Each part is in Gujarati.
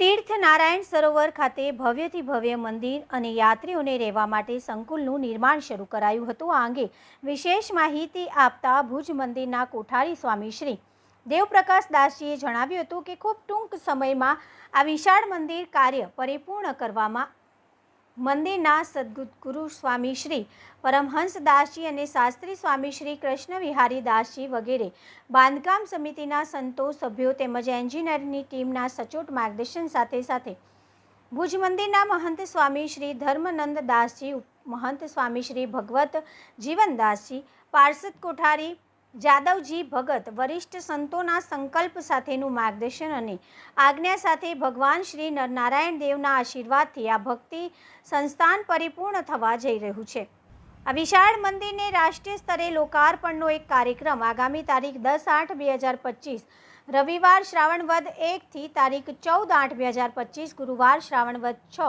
તીર્થ નારાયણ સરોવર ખાતે ભવ્યથી ભવ્ય મંદિર અને યાત્રીઓને રહેવા માટે સંકુલનું નિર્માણ શરૂ કરાયું હતું. આ અંગે વિશેષ માહિતી આપતા ભુજ મંદિરના કોઠારી સ્વામી શ્રી દેવપ્રકાશ દાસજીએ જણાવ્યું હતું કે ખૂબ ટૂંક સમયમાં આ વિશાળ મંદિર કાર્ય પરિપૂર્ણ કરવામાં મંદિરના સદગુરુ સ્વામી શ્રી પરમહંસ દાસજી અને શાસ્ત્રી સ્વામી શ્રી કૃષ્ણ વિહારી દાસજી વગેરે બાંધકામ સમિતિના સંતો સભ્યો તેમજ એન્જિનિયરની ટીમના સચોટ માર્ગદર્શન સાથે સાથે ભુજ મંદિરના મહંત સ્વામી શ્રી ધર્મનંદ દાસજી મહંત સ્વામી શ્રી ભગવત જીવનદાસજી, પાર્ષદ કોઠારી જાદવજી ભગત વરિષ્ઠ સંતોના સંકલ્પ સાથેનું માર્ગદર્શન અને આજ્ઞા સાથે ભગવાન શ્રી નરનારાયણ દેવના આશીર્વાદથી આ ભક્તિ સંસ્થાન પરિપૂર્ણ થવા જઈ રહ્યું છે. આ વિશાળ મંદિરને રાષ્ટ્રીય સ્તરે લોકાર્પણનો એક કાર્યક્રમ આગામી તારીખ દસ આઠ બે હજાર પચીસ, રવિવાર શ્રાવણ વદ એકથી તારીખ ચૌદ આઠ બે હજાર પચીસ, ગુરુવાર શ્રાવણ વદ છ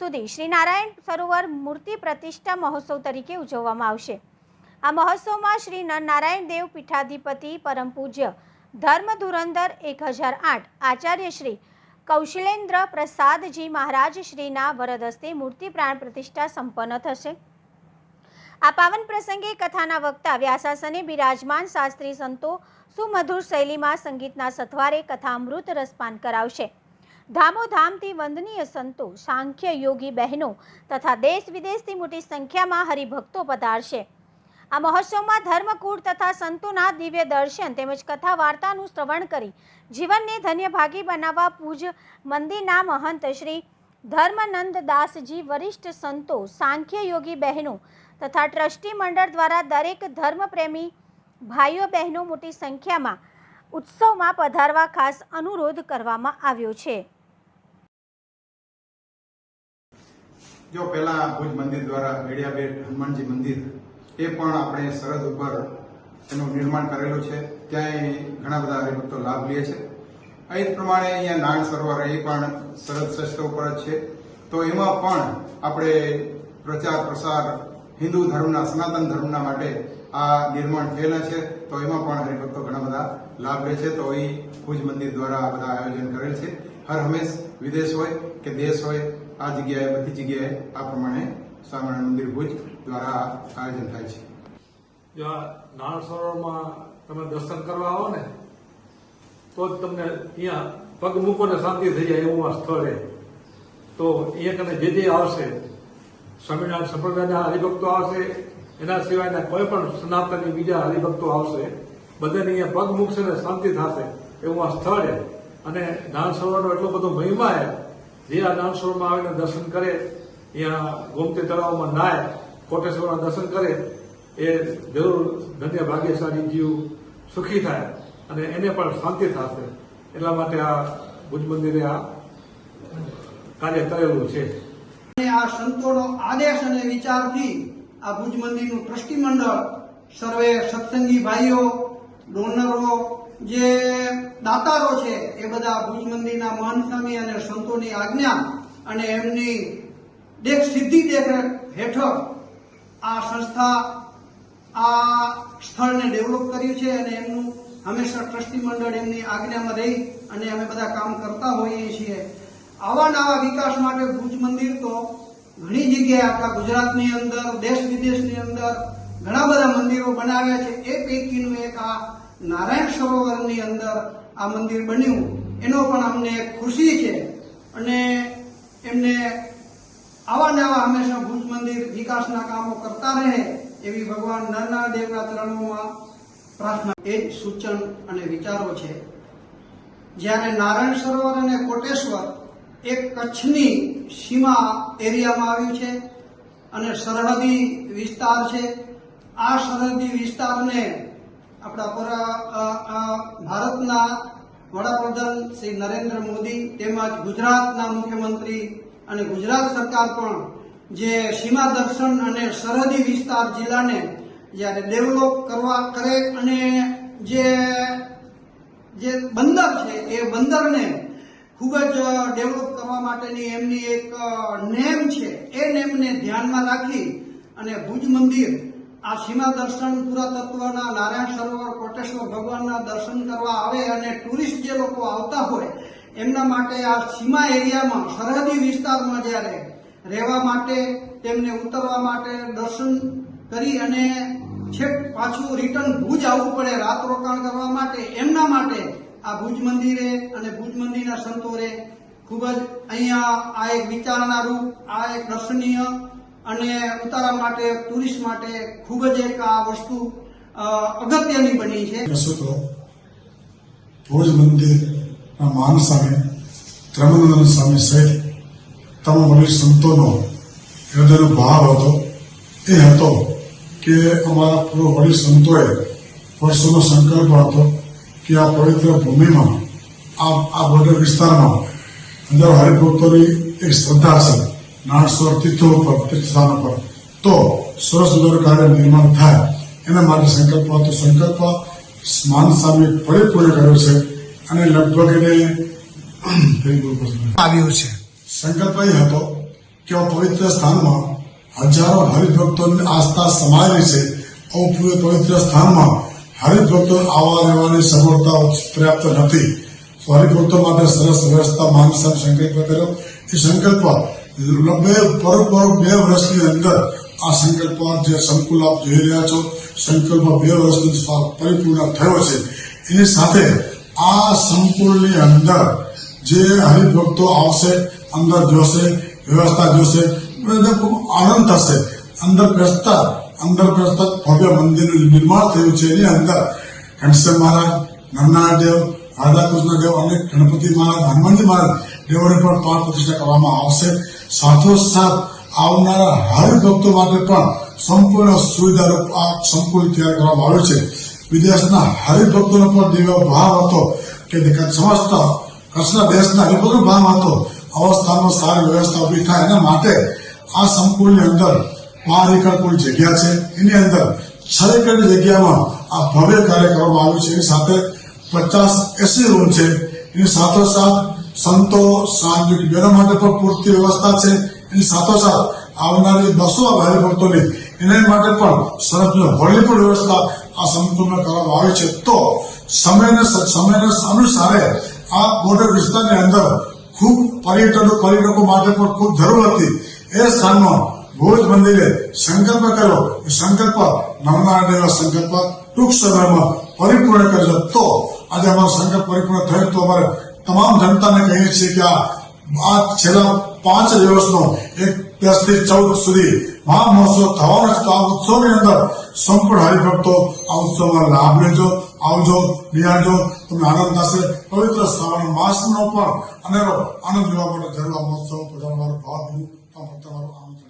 સુધી શ્રી નારાયણ સરોવર મૂર્તિ પ્રતિષ્ઠા મહોત્સવ તરીકે ઉજવવામાં આવશે. આ મહોત્સવમાં શ્રી નરનારાયણ દેવ પીઠાધિપતિ પરમ પૂજ્ય ધર્મ ધુરંધર એક હજાર આઠ આચાર્ય શ્રી કૌશલેન્દ્ર પ્રસાદજી મહારાજ શ્રીના વરદ હસ્તે મૂર્તિ પ્રાણ પ્રતિષ્ઠા સંપન્ન થશે. આ પાવન પ્રસંગે કથાના વક્તા વ્યાસાસને બિરાજમાન શાસ્ત્રી સંતો સુમધુર શૈલીમાં સંગીતના સથવારે કથામૃત રસપાન કરાવશે. ધામોધામથી વંદનીય સંતો, સાંખ્ય યોગી બહેનો તથા દેશ વિદેશથી મોટી સંખ્યામાં હરિભક્તો પધારશે. આ મહોત્સવમાં ધર્મકૂટ તથા સંતોના દિવ્ય દર્શન તેમજ કથા વાર્તાનું શ્રવણ કરી જીવનને ધન્ય ભાગી બનાવવા પૂજ મંદિરના મહંત શ્રી ધર્મનંદ દાસજી, વરિષ્ઠ સંતો, સાંખ્ય યોગી બહેનો તથા ટ્રસ્ટી મંડળ દ્વારા દરેક ધર્મપ્રેમી ભાઈઓ બહેનો મોટી સંખ્યામાં ઉત્સવમાં પધારવા ખાસ અનુરોધ કરવામાં આવ્યો છે. જો પહેલા ભુજ મંદિર દ્વારા મેડિયાબેટ હનુમાનજી મંદિર એ પણ આપણે સરહદ ઉપર એનું નિર્માણ કરેલું છે. ત્યાં ઘણા બધા હરિભક્તો લાભ લે છે. એ જ પ્રમાણે અહીંયા નાણ સરોવર એ પણ સરહદ શસ્ત્ર ઉપર જ છે. તો એમાં પણ આપણે પ્રચાર, પ્રસાર હિન્દુ ધર્મના, સનાતન ધર્મના માટે આ નિર્માણ થયેલા છે. તો એમાં પણ હરિભક્તો ઘણા બધા લાભ લે છે. તો એ ભુજ મંદિર દ્વારા આ બધા આયોજન કરેલ છે. હર હંમેશ વિદેશ હોય કે દેશ હોય, આ જગ્યાએ, બધી જગ્યાએ આ પ્રમાણે સ્વામિનારાયણ મંદિર ભુજ દ્વારા આયોજન થાય છે. જો સરોવરમાં તમે દર્શન કરવા આવો ને, તો જ તમને અહીંયા પગ મૂકો ને શાંતિ થઈ જાય એવું આ સ્થળ તો અહીંયા કને જે જે આવશે, સ્વામિનારાયણ સંપ્રદાયના હરિભક્તો આવશે, એના સિવાયના કોઈ પણ સનાતનની બીજા હરિભક્તો આવશે, બધાને અહીંયા પગ મૂકશે ને શાંતિ થશે એવું આ સ્થળ અને નાણ સરોવરનો એટલો બધો મહિમા છે, જે આ નાણ સરોવરમાં આવીને દર્શન કરે, અહીંયા ગોમતી તળાવમાં નાય કોટેશ્વરના દર્શન કરે, એ જરૂર ધન્ય ભાગ્યશાળી જીવ સુખી થાય અને એને પણ શાંતિ થશે. એટલા માટે આ ભુજ મંદિરે આ કાર્ય કરેલું છે. અને આ સંતોનો આદેશ અને વિચારથી આ ભુજ મંદિરનું ટ્રસ્ટી મંડળ સર્વે સત્સંગી ભાઈઓ, ડોનરો, જે દાતારો છે, એ બધા ભુજ મંદિરના મહંત સ્વામી અને સંતોની આજ્ઞા અને એમની દેખ સિદ્ધિ દેખરેખ હેઠળ આ સંસ્થા આ સ્થળને ડેવલપ કર્યું છે અને એમનું હંમેશા ટ્રસ્ટી મંડળ એમની આજ્ઞામાં રહી અને અમે બધા કામ કરતા હોઈએ છીએ. આવા નવા વિકાસ માટે ભુજ મંદિર તો ઘણી જગ્યાએ આપણા ગુજરાતની અંદર, દેશ વિદેશની અંદર ઘણા બધા મંદિરો બનાવ્યા છે. એ પૈકીનું એક આ નારાયણ સરોવરની અંદર આ મંદિર બન્યું. એનો પણ અમને ખુશી છે અને એમને આવા નવા હંમેશા ભુજ મંદિર વિકાસના કામો રહે એવી ભગવાન નરના દેવના ચરણોમાં પ્રાર્થના એ જ સૂચન અને વિચારો છે. જ્યારે નારાયણ સરોવર અને કોટેશ્વર એ કચ્છની સીમા એરિયામાં આવ્યું છે અને સરહદી વિસ્તાર છે, આ સરહદી વિસ્તારને આપણા ભારતના વડાપ્રધાન શ્રી નરેન્દ્ર મોદી તેમજ ગુજરાતના મુખ્યમંત્રી અને ગુજરાત સરકાર પણ જે સીમા દર્શન અને સરહદી વિસ્તાર જિલ્લાને જ્યારે ડેવલપ કરવા કરે અને જે જે બંદર છે, એ બંદરને ખૂબ જ ડેવલપ કરવા માટેની એમની એક નેમ છે, એ નેમને ધ્યાનમાં રાખી અને ભુજ મંદિર આ સીમા દર્શન પુરાતત્વના નારાયણ સરોવર કોટેશ્વર ભગવાનના દર્શન કરવા આવે અને ટુરિસ્ટ જે લોકો આવતા હોય, એમના માટે આ સીમા એરિયામાં, સરહદી વિસ્તારમાં જ્યારે રહેવા માટે, તેમને ઉતરવા માટે દર્શન કરી અને છેક પાછું રિટર્ન ભુજ આવવું પડે, રાત રોકાણ કરવા માટે, એમના માટે આ ભુજ મંદિરે અને ભુજ મંદિરના સંતોરે ખૂબ જ અહીંયા આ એક વિચારણારૂપ આ એક દર્શનીય અને ઉતારા માટે ટુરિસ્ટ માટે ખૂબ જ એક આ વસ્તુ અગત્યની બની છે. તો ભુજ મંદિર માન સામે ત્રમનંદન સ્વામી સહિત તમામ વડીલ સંતોનો. હૃદયનો ભાવ હતો. એ હતો કે અમારા પૂર્વ વડીલ સંતોએ વર્ષોનો સંકલ્પ હતો કે આ પવિત્ર ભૂમિમાં, આ આ બોર્ડર વિસ્તારમાં હજારો હરિભક્તોની એક શ્રદ્ધા છે નાણસોર તીર્થો ઉપર તીર્થસ્થાનો પર. તો સરસ સુંદર કાર્ય નિર્માણ થાય. એના માટે સંકલ્પ હતો. સંકલ્પ સ્માન સામે પરિપૂર્ણ કર્યો છે. અને લગભગ એને આવ્યું છે. સંકલ્પ એ હતો કે આ પવિત્ર સ્થાનમાં હજારો હરિભક્તોની આસ્થા સમાયેલી છે. આવું પવિત્ર સ્થાનમાં હરિભક્તો આવવા રહેવાની સગવડતા પર્યાપ્ત નથી. હરિભક્તો માટે સરસ વ્યવસ્થા માનસર સંકલ્પ કર્યો. એ સંકલ્પ બે બરોબર બે વર્ષની અંદર આ સંકલ્પ જે સંકુલ આપ જોઈ રહ્યા છો, સંકલ્પ બે વર્ષની પરિપૂર્ણ થયો છે. એની સાથે આ સંકુલની અંદર જે હરિભક્તો આવશે અંદર જોશે, વ્યવસ્થા જોશે બધાને ખૂબ આનંદ થશે. અંદર બેસતા અંદર બેસતા ભવ્ય મંદિરનું નિર્માણ થયું છે. એની અંદર ઘનશ્યામ મહારાજ નરનારાયણ દેવ, રાધાકૃષ્ણ દેવ અને ગણપતિ મહારાજ, હનુમાનજી મહારાજ દેવોને પણ પ્રાણ પ્રતિષ્ઠા કરવામાં આવશે. સાથોસાથ આવનારા હરિભક્તો માટે પણ સંપૂર્ણ સુવિધારૂપ આ સંકુલ તૈયાર કરવામાં આવ્યું છે. વિદેશના હરિભક્તોનો પણ દિવ્ય ભાવ હતો. કે સમસ્ત કચ્છના દેશના હરિભક્તનો ભાવ હતો. અવસ્થામાં સારી વ્યવસ્થા ઊભી થાય એના માટે આ સંકુલની અંદર બાર એકર કુલ જગ્યા છે. એની અંદર છ જગ્યામાં આ ભવ્ય કાર્ય કરવામાં આવ્યું છે. એની સાથે પચાસ એસી રૂમ છે. એની સાથોસાથ સંતો, સાંજુક બહેનો માટે પણ પૂરતી વ્યવસ્થા છે. એની સાથોસાથ આવનારી બસો ભાઈ ભક્તોની એના માટે પણ સરસ હોળની પણ વ્યવસ્થા આ સંકુલમાં કરવામાં આવી છે. તો સમયને સમયને અનુસારે આ બોર્ડર વિસ્તારની અંદર ખૂબ પર્યટનો પર્યટકો માટે પણ ખૂબ જરૂર હતી. એ સ્થાનમાં ભુજ મંદિરે સંકલ્પ કર્યો. સંકલ્પ નવનારાયણ દેવના સંકલ્પ ટૂંક સમયમાં પરિપૂર્ણ કર્યો. તો આજે અમારો સંકલ્પ પરિપૂર્ણ થયો. તો અમારે તમામ જનતાને કહીએ છીએ કે આ છેલ્લા પાંચ દિવસનો એક દસથી ચૌદ સુધી મહા મહોત્સવ થવાનો છે તો આ ઉત્સવની અંદર સંપૂર્ણ હરિભક્તો આ ઉત્સવમાં લાભ લેજો. આવજો નિહાળજો તમને આનંદ થશે. પવિત્ર શ્રાવણ માસનો પણ અનેરો આનંદ લેવા માટે જરૂર આ મહોત્સવ પધારવાનો ભાવ તમારો આનંદ.